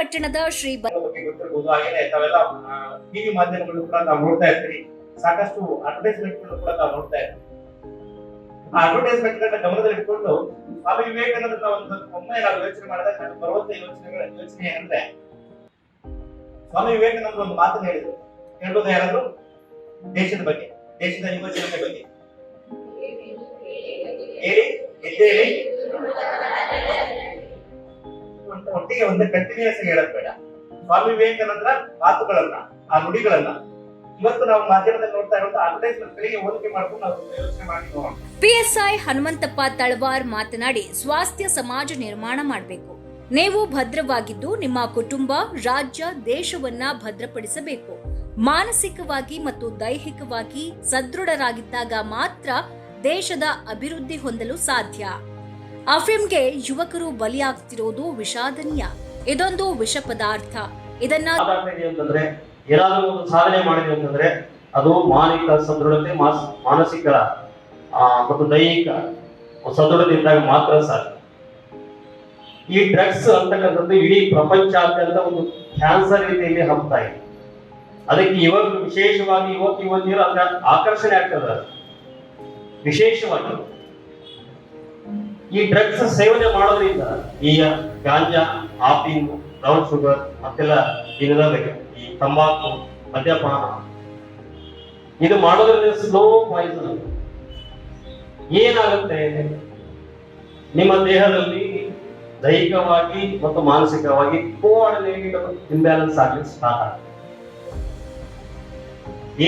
ಪಟ್ಟಣದ ಶ್ರೀ ಟಿವಿ ಮಾಧ್ಯಮಗಳು ಕೂಡ ನಾವು ನೋಡ್ತಾ ಇರ್ತೀವಿ ಸಾಕಷ್ಟು ಅಡ್ವರ್ಟೈಸ್ಮೆಂಟ್ ಕೂಡ ನಾವು ನೋಡ್ತಾ ಇರ್ತೀವಿ ಆ ಅಡ್ವರ್ಟೈಸ್ಮೆಂಟ್ ಗಳನ್ನ ಗಮನದಲ್ಲಿ ಇಟ್ಕೊಂಡು ಸ್ವಾಮಿ ವಿವೇಕಾನಂದ ಒಂದು ಒಮ್ಮೆ ನಾವು ಯೋಚನೆ ಮಾಡಿದಾಗ ನಾನು ಬರುವಂತ ಯೋಚನೆಗಳ ಯೋಚನೆ ಏನಂದ್ರೆ ಸ್ವಾಮಿ ವಿವೇಕಾನಂದ ಒಂದು ಮಾತನ್ನ ಹೇಳಿದ್ರು. ಹೇಳ್ಬೋದು ಯಾರಾದ್ರು? ದೇಶದ ಬಗ್ಗೆ ದೇಶದ ಯುವ ಜನತೆ ಬಗ್ಗೆ ಹೇಳಿ ಎದ್ದೇಳಿ. ಒಟ್ಟು- ಒಟ್ಟಿಗೆ ಒಂದು ಕಂಟಿನ್ಯೂಸ್ ಹೇಳಕ್ ಬೇಡ. ಸ್ವಾಮಿ ವಿವೇಕಾನಂದರ ಮಾತುಗಳನ್ನ, ಆ ನುಡಿಗಳನ್ನ ಇವತ್ತು ನಾವು ಮಾಧ್ಯಮದಲ್ಲಿ ನೋಡ್ತಾ ಇರುವಂತಹ ಅಡ್ವರ್ಟೈಸ್ಮೆಂಟ್ ಗಳಿಗೆ ಹೋಲಿಕೆ ಮಾಡ್ಕೊಂಡು ನಾವು ಯೋಚನೆ ಮಾಡಿ ಪಿಎಸ್ಐ ಹನುಮಂತಪ್ಪ ತಳವಾರ್ ಮಾತನಾಡಿ ಸ್ವಾಸ್ಥ್ಯ ಸಮಾಜ ನಿರ್ಮಾಣ ಮಾಡಬೇಕು. ನೀವು ಭದ್ರವಾಗಿದ್ದು ನಿಮ್ಮ ಕುಟುಂಬ, ರಾಜ್ಯ, ದೇಶವನ್ನ ಭದ್ರಪಡಿಸಬೇಕು. ಮಾನಸಿಕವಾಗಿ ಮತ್ತು ದೈಹಿಕವಾಗಿ ಸದೃಢರಾಗಿದ್ದಾಗ ಮಾತ್ರ ದೇಶದ ಅಭಿವೃದ್ಧಿ ಹೊಂದಲು ಸಾಧ್ಯ. ಅಫಿಮ್ಗೆ ಯುವಕರು ಬಲಿಯಾಗ್ತಿರೋದು ವಿಷಾದನೀಯ. ಇದೊಂದು ವಿಷ ಪದಾರ್ಥ. ಇದನ್ನ ಅಂತಂದ್ರೆ ಒಂದು ಸಾಧನೆ ಮಾಡಿದ್ವಿ ಅಂತಂದ್ರೆ, ಅದು ಮಾನಿಕ ಸದೃಢತೆ ಮಾನಸಿಕ ಮತ್ತು ದೈಹಿಕ ಸದೃಢತೆ ಇದ್ದಾಗ ಮಾತ್ರ ಸಾಧ್ಯ. ಈ ಡ್ರಗ್ಸ್ ಅಂತಕ್ಕಂಥದ್ದು ಇಡೀ ಪ್ರಪಂಚಾದ್ಯಂತ ಒಂದು ಕ್ಯಾನ್ಸರ್ ರೀತಿಯಲ್ಲಿ ಹಬ್ತಾ ಇದೆ. ಅದಕ್ಕೆ ಇವಾಗ ವಿಶೇಷವಾಗಿ ಯುವಕ, ಯುವತಿಯರು ಅದರ ಆಕರ್ಷಣೆ ಆಗ್ತದೆ ವಿಶೇಷವಾಗಿ. ಈ ಡ್ರಗ್ಸ್ ಸೇವನೆ ಮಾಡೋದ್ರಿಂದ ಈ ಗಾಂಜಾ, ಆಪಿಂಗ್ ಬ್ರೌನ್ ಶುಗರ್ ಮತ್ತೆಲ್ಲ ಏನಿದಾವೆ ಈ ತಂಬಾಕು, ಮದ್ಯಪಾನ. ಇದು ಮಾಡೋದ್ರಿಂದ ಸ್ಲೋ ಪಾಯ್ಸನ್ ಏನಾಗುತ್ತೆ? ನಿಮ್ಮ ದೇಹದಲ್ಲಿ ದೈಹಿಕವಾಗಿ ಮತ್ತು ಮಾನಸಿಕವಾಗಿ ಕೋಆರ್ಡಿನೇಟೆಡ್ ಇಂಬ್ಯಾಲೆನ್ಸ್ ಆಗ್ಲಿಕ್ಕೆ ಸ್ಟಾರ್ಟ್ ಆಗುತ್ತೆ.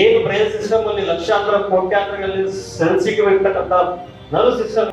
ಏನು ಬ್ರೈನ್ ಸಿಸ್ಟಮ್ ಅಲ್ಲಿ ಲಕ್ಷಾಂತರ ಕೋಟ್ಯಾಂತರಗಳಲ್ಲಿ ಸೆನ್ಸಿಟಿವ್ ಇರ್ತಕ್ಕಂಥ ನರ್ವ್ ಸಿಸ್ಟಮ್